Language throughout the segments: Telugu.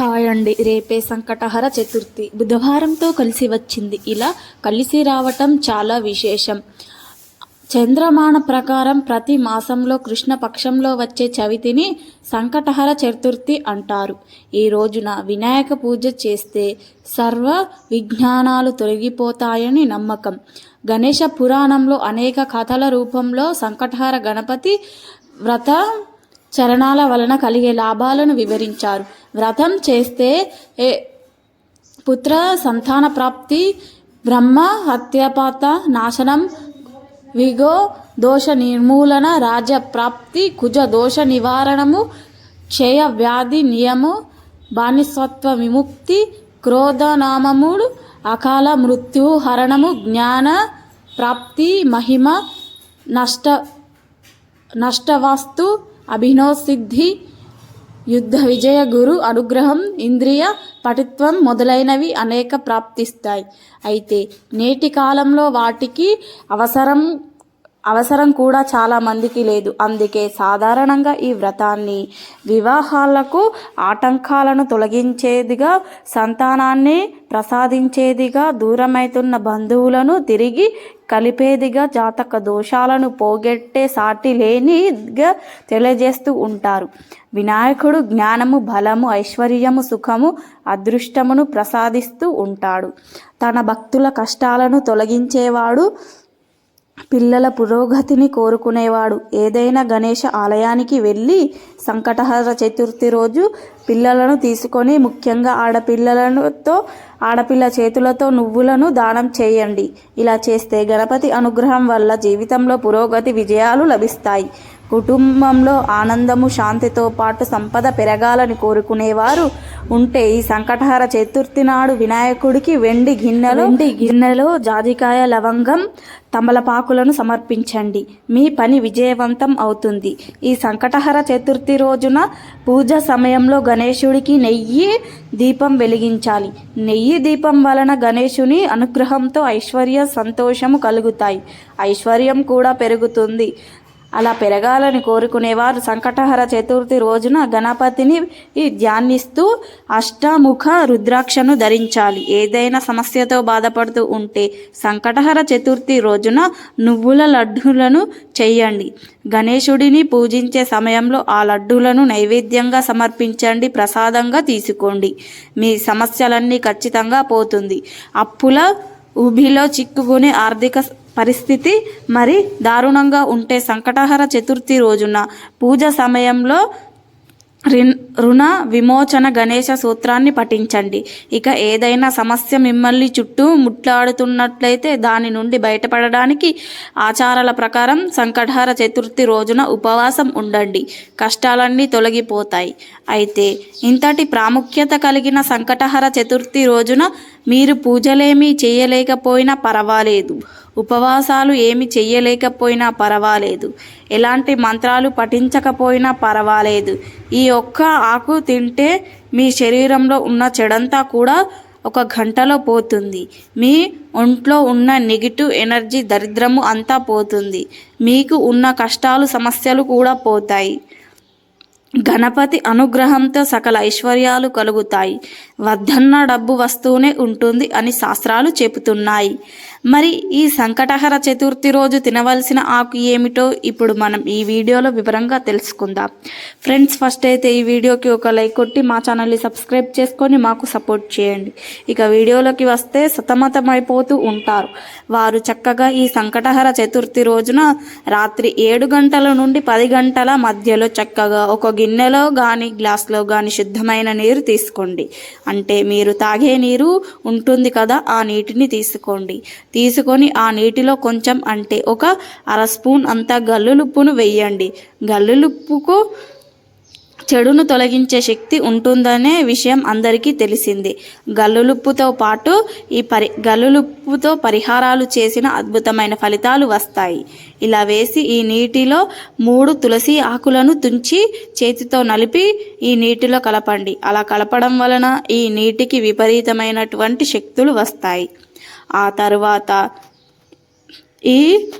హాయ్ అండి రేపే సంకటహర చతుర్థి. బుధవారంతో కలిసి వచ్చింది. ఇలా కలిసి రావటం చాలా విశేషం. చంద్రమాన ప్రకారం ప్రతి మాసంలో కృష్ణపక్షంలో వచ్చే చవితిని సంకటహర చతుర్థి అంటారు. ఈ రోజున వినాయక పూజ చేస్తే సర్వ విజ్ఞానాలు తొలగిపోతాయని నమ్మకం. గణేష పురాణంలో అనేక కథల రూపంలో సంకటహర గణపతి వ్రత చరణాల వలన కలిగే లాభాలను వివరించారు. వ్రతం చేస్తే ఏ పుత్ర సంతాన ప్రాప్తి బ్రహ్మ హత్యపాత నాశనం విగో దోష నిర్మూలన రాజ్య ప్రాప్తి కుజ దోష నివారణము క్షయ వ్యాధి నియము బానిసత్వ విముక్తి క్రోధనామముడు అకాల మృత్యు హరణము జ్ఞాన ప్రాప్తి మహిమ నష్ట నష్టవాస్తు అభినోసిద్ధి యుద్ధ విజయ గురు అనుగ్రహం ఇంద్రియ పటిత్వం మొదలైనవి అనేక ప్రాప్తిస్తాయి. అయితే నేటి కాలంలో వాటికి అవసరం అవసరం కూడా చాలా మందికి లేదు. అందుకే సాధారణంగా ఈ వ్రతాన్ని వివాహాలకు ఆటంకాలను తొలగించేదిగా సంతానాన్ని ప్రసాదించేదిగా దూరమైతున్న బంధువులను తిరిగి కలిపేదిగా జాతక దోషాలను పోగొట్టే సాటి లేనిగా తెలియజేస్తూ ఉంటారు. వినాయకుడు జ్ఞానము బలము ఐశ్వర్యము సుఖము అదృష్టమును ప్రసాదిస్తూ ఉంటాడు. తన భక్తుల కష్టాలను తొలగించేవాడు పిల్లల పురోగతిని కోరుకునేవాడు. ఏదైనా గణేష ఆలయానికి వెళ్ళి సంకటహర చతుర్థి రోజు పిల్లలను తీసుకొని ముఖ్యంగా ఆడపిల్లలతో ఆడపిల్ల చేతులతో నువ్వులను దానం చేయండి. ఇలా చేస్తే గణపతి అనుగ్రహం వల్ల జీవితంలో పురోగతి విజయాలు లభిస్తాయి. కుటుంబంలో ఆనందము శాంతితో పాటు సంపద పెరగాలని కోరుకునేవారు ఉంటే ఈ సంకటహర చతుర్థి నాడు వినాయకుడికి వెండి గిన్నెలో వెండి గిన్నెలో జాజికాయ లవంగం తమలపాకులను సమర్పించండి. మీ పని విజయవంతం అవుతుంది. ఈ సంకటహర చతుర్థి రోజున పూజ సమయంలో గణేశుడికి నెయ్యి దీపం వెలిగించాలి. నెయ్యి దీపం వలన గణేశుని అనుగ్రహంతో ఐశ్వర్య సంతోషము కలుగుతాయి. ఐశ్వర్యం కూడా పెరుగుతుంది. అలా పెరగాలని కోరుకునేవారు. సంకటహర చతుర్థి రోజున గణపతిని ధ్యానిస్తూ అష్టముఖ రుద్రాక్షను ధరించాలి. ఏదైనా సమస్యతో బాధపడుతూ ఉంటే సంకటహర చతుర్థి రోజున నువ్వుల లడ్డూలను చేయండి. గణేశుడిని పూజించే సమయంలో ఆ లడ్డూలను నైవేద్యంగా సమర్పించండి ప్రసాదంగా తీసుకోండి. మీ సమస్యలన్నీ ఖచ్చితంగా పోతుంది. అప్పుల ఊబిలో చిక్కుకునే ఆర్థిక పరిస్థితి మరి దారుణంగా ఉంటే సంకటహర చతుర్థి రోజున పూజ సమయంలో రుణ విమోచన గణేశ సూత్రాన్ని పఠించండి. ఇక ఏదైనా సమస్య మిమ్మల్ని చుట్టూ ముట్లాడుతున్నట్లయితే దాని నుండి బయటపడడానికి ఆచారాల ప్రకారం సంకటహర చతుర్థి రోజున ఉపవాసం ఉండండి. కష్టాలన్నీ తొలగిపోతాయి. అయితే ఇంతటి ప్రాముఖ్యత కలిగిన సంకటహర చతుర్థి రోజున మీరు పూజలేమీ చేయలేకపోయినా పర్వాలేదు. ఉపవాసాలు ఏమి చెయ్యలేకపోయినా పర్వాలేదు. ఎలాంటి మంత్రాలు పఠించకపోయినా పర్వాలేదు. ఈ ఒక్క ఆకు తింటే మీ శరీరంలో ఉన్న చెడంతా కూడా ఒక గంటలో పోతుంది. మీ ఒంట్లో ఉన్న నెగిటివ్ ఎనర్జీ దరిద్రము అంతా పోతుంది. మీకు ఉన్న కష్టాలు సమస్యలు కూడా పోతాయి. గణపతి అనుగ్రహంతో సకల ఐశ్వర్యాలు కలుగుతాయి. వద్దన్న డబ్బు వస్తూనే ఉంటుంది అని శాస్త్రాలు చెబుతున్నాయి. మరి ఈ సంకటహర చతుర్థి రోజు తినవలసిన ఆకు ఏమిటో ఇప్పుడు మనం ఈ వీడియోలో వివరంగా తెలుసుకుందాం. ఫ్రెండ్స్ ఫస్ట్ అయితే ఈ వీడియోకి ఒక లైక్ కొట్టి మా ఛానల్ని సబ్స్క్రైబ్ చేసుకొని మాకు సపోర్ట్ చేయండి. ఇక వీడియోలోకి వస్తే సతమతమైపోతూ ఉంటారు. వారు చక్కగా ఈ సంకటహర చతుర్థి రోజున రాత్రి ఏడు గంటల నుండి పది గంటల మధ్యలో చక్కగా ఒక గిన్నెలో కానీ గ్లాస్లో కానీ శుద్ధమైన నీరు తీసుకోండి. అంటే మీరు తాగే నీరు ఉంటుంది కదా ఆ నీటిని తీసుకోండి. తీసుకొని ఆ నీటిలో కొంచెం అంటే ఒక అర స్పూన్ అంత గల్లులుప్పును వెయ్యండి గల్లులుప్పుకు చెడును తొలగించే శక్తి ఉంటుందనే విషయం అందరికీ తెలిసింది. గల్లులుప్పుతో పాటు ఈ పరి గల్లులుప్పుతో పరిహారాలు చేసిన అద్భుతమైన ఫలితాలు వస్తాయి. ఇలా వేసి ఈ నీటిలో మూడు తులసి ఆకులను తుంచి చేతితో నలిపి ఈ నీటిలో కలపండి. అలా కలపడం వలన ఈ నీటికి విపరీతమైనటువంటి శక్తులు వస్తాయి. ఆ తర్వాత ఈ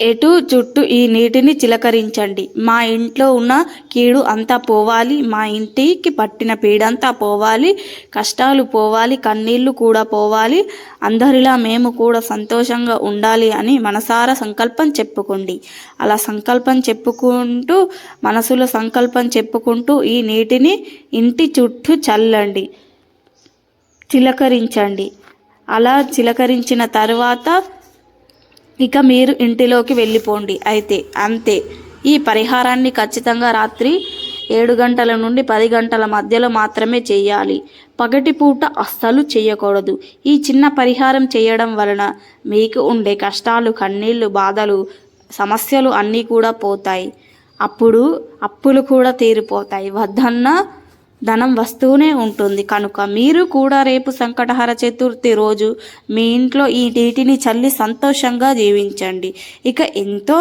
ఎటు చుట్టూ ఈ నీటిని చిలకరించండి. మా ఇంట్లో ఉన్న కీడు అంతా పోవాలి మా ఇంటికి పట్టిన పీడంతా పోవాలి కష్టాలు పోవాలి కన్నీళ్ళు కూడా పోవాలి అందరిలా మేము కూడా సంతోషంగా ఉండాలి అని మనసారా సంకల్పం చెప్పుకోండి. అలా సంకల్పం చెప్పుకుంటూ మనసులో సంకల్పం చెప్పుకుంటూ ఈ నీటిని ఇంటి చుట్టూ చల్లండి చిలకరించండి. అలా చిలకరించిన తర్వాత ఇక మీరు ఇంటిలోకి వెళ్ళిపోండి. అయితే అంతే. ఈ పరిహారాన్ని ఖచ్చితంగా రాత్రి ఏడు గంటల నుండి పది గంటల మధ్యలో మాత్రమే చేయాలి. పగటిపూట అస్సలు చేయకూడదు. ఈ చిన్న పరిహారం చేయడం వలన మీకు ఉండే కష్టాలు కన్నీళ్ళు బాధలు సమస్యలు అన్నీ కూడా పోతాయి. అప్పుడు అప్పులు కూడా తీరిపోతాయి. వద్దన్నా ధనం వస్తూనే ఉంటుంది. కనుక మీరు కూడా రేపు సంకటహర చతుర్థి రోజు మీ ఇంట్లో ఈ నీటిని చల్లి సంతోషంగా జీవించండి. ఇక ఎంతో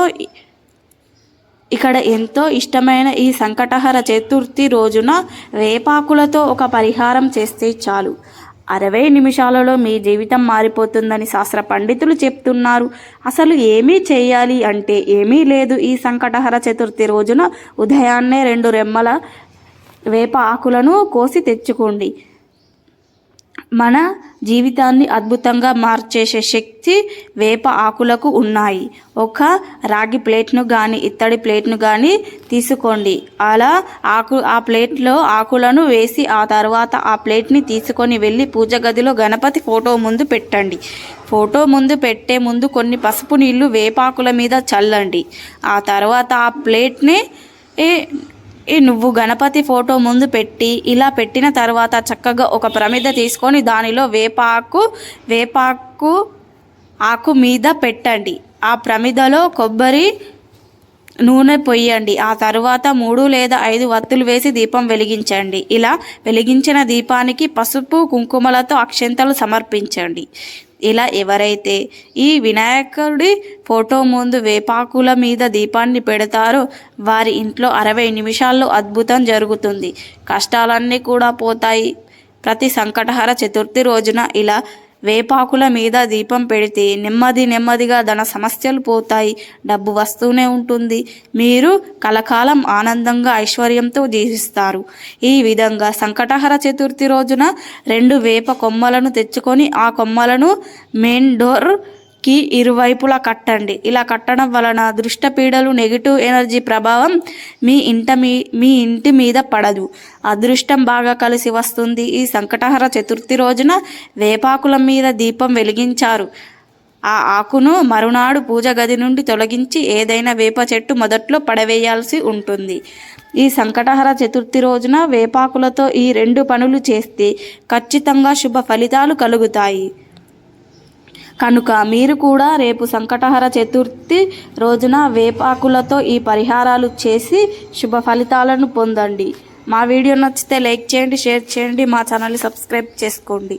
ఇక్కడ ఎంతో ఇష్టమైన ఈ సంకటహర చతుర్థి రోజున వేపాకులతో ఒక పరిహారం చేస్తే చాలు. అరవై నిమిషాలలో మీ జీవితం మారిపోతుందని శాస్త్ర పండితులు చెప్తున్నారు. అసలు ఏమీ చేయాలి అంటే ఏమీ లేదు ఈ సంకటహర చతుర్థి రోజున ఉదయాన్నే రెండు రెమ్మల వేప ఆకులను కోసి తెచ్చుకోండి. మన జీవితాన్ని అద్భుతంగా మార్చేసే శక్తి వేప ఆకులకు ఉన్నాయి. ఒక రాగి ప్లేట్ను కానీ ఇత్తడి ప్లేట్ను కానీ తీసుకోండి. అలా ఆకు ఆ ప్లేట్లో ఆకులను వేసి ఆ తర్వాత ఆ ప్లేట్ని తీసుకొని వెళ్ళి పూజ గదిలో గణపతి ఫోటో ముందు పెట్టండి. ఫోటో ముందు పెట్టే ముందు కొన్ని పసుపు నీళ్ళు వేపాకుల మీద చల్లండి. ఆ తర్వాత ఆ ప్లేట్ని నువ్వు గణపతి ఫోటో ముందు పెట్టి ఇలా పెట్టిన తర్వాత చక్కగా ఒక ప్రమిద తీసుకొని దానిలో వేపాకు వేపాకు ఆకు మీద పెట్టండి. ఆ ప్రమిదలో కొబ్బరి నూనె పొయ్యండి. ఆ తర్వాత మూడు లేదా ఐదు వత్తులు వేసి దీపం వెలిగించండి. ఇలా వెలిగించిన దీపానికి పసుపు కుంకుమలతో అక్షంతలు సమర్పించండి. ఇలా ఎవరైతే ఈ వినాయకుడి ఫోటో ముందు వేపాకుల మీద దీపాన్ని పెడతారో వారి ఇంట్లో అరవై నిమిషాల్లో అద్భుతం జరుగుతుంది. కష్టాలన్నీ కూడా పోతాయి. ప్రతి సంకటహర చతుర్థి రోజున ఇలా వేపాకుల మీద దీపం పెడితే నెమ్మది నెమ్మదిగా ధన సమస్యలు పోతాయి. డబ్బు వస్తూనే ఉంటుంది. మీరు కలకాలం ఆనందంగా ఐశ్వర్యంతో జీవిస్తారు. ఈ విధంగా సంకటహర చతుర్థి రోజున రెండు వేప కొమ్మలను తెచ్చుకొని ఆ కొమ్మలను మెయిన్ డోర్ కి ఇరువైపులా కట్టండి. ఇలా కట్టడం వలన దృష్టపీడలు నెగిటివ్ ఎనర్జీ ప్రభావం మీ ఇంట మీ మీ ఇంటి మీద పడదు. అదృష్టం బాగా కలిసి వస్తుంది. ఈ సంకటహర చతుర్థి రోజున వేపాకుల మీద దీపం వెలిగించారు. ఆ ఆకును మరునాడు పూజ గది నుండి తొలగించి ఏదైనా వేప చెట్టు మొదట్లో పడవేయాల్సి ఉంటుంది. ఈ సంకటహర చతుర్థి రోజున వేపాకులతో ఈ రెండు పనులు చేస్తే ఖచ్చితంగా శుభ ఫలితాలు కలుగుతాయి. కనుక మీరు కూడా రేపు సంకటహర చతుర్థి రోజున వేపాకులతో ఈ పరిహారాలు చేసి శుభ ఫలితాలను పొందండి. మా వీడియో నచ్చితే లైక్ చేయండి షేర్ చేయండి మా ఛానల్ని సబ్స్క్రైబ్ చేసుకోండి.